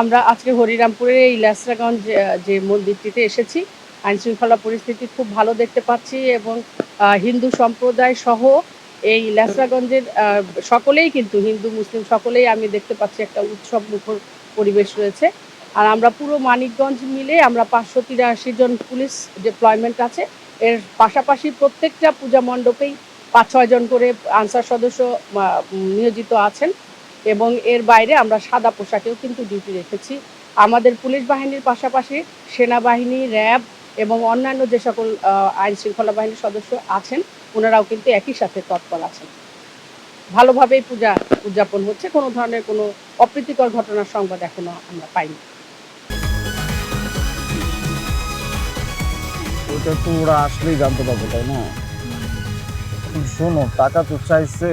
আমরা আজকে হরিরামপুরের এই ল্যাসরাগঞ্জ যে মন্দিরটিতে এসেছি আইন শৃঙ্খলা পরিস্থিতি খুব ভালো দেখতে পাচ্ছি এবং হিন্দু সম্প্রদায় সহ এই ল্যাসরাগঞ্জের সকলেই কিন্তু, হিন্দু, মুসলিম সকলেই আমি দেখতে পাচ্ছি একটা উৎসব মুখর পরিবেশ রয়েছে। আর আমরা পুরো মানিকগঞ্জ মিলে আমরা পাঁচশো তিরাশি জন পুলিশ ডিপ্লয়মেন্ট আছে। এর পাশাপাশি প্রত্যেকটা পূজা মণ্ডপেই পাঁচ ছয় জন করে আনসার সদস্য নিয়োজিত আছেন। এবং এর বাইরে আমরা সাদা পোশাকেও কিন্তু ডিউটি রেখেছি। আমাদের পুলিশ বাহিনীর পাশাপাশি সেনাবাহিনী র্যাব এবং অন্যান্য যে সকল আইন শৃঙ্খলা বাহিনীর সদস্য আছেন ওনারাও কিন্তু একই সাথে তৎপর আছেন। ভালোভাবেই পূজা উদযাপন হচ্ছে কোনো ধরনের কোনো অপ্রীতিকর ঘটনার সংবাদ এখনও আমরা পাইনি। ওটা তো ওরা আসলেই জানতে পারবে তাই না? শোনো টাকা তো চাইছে।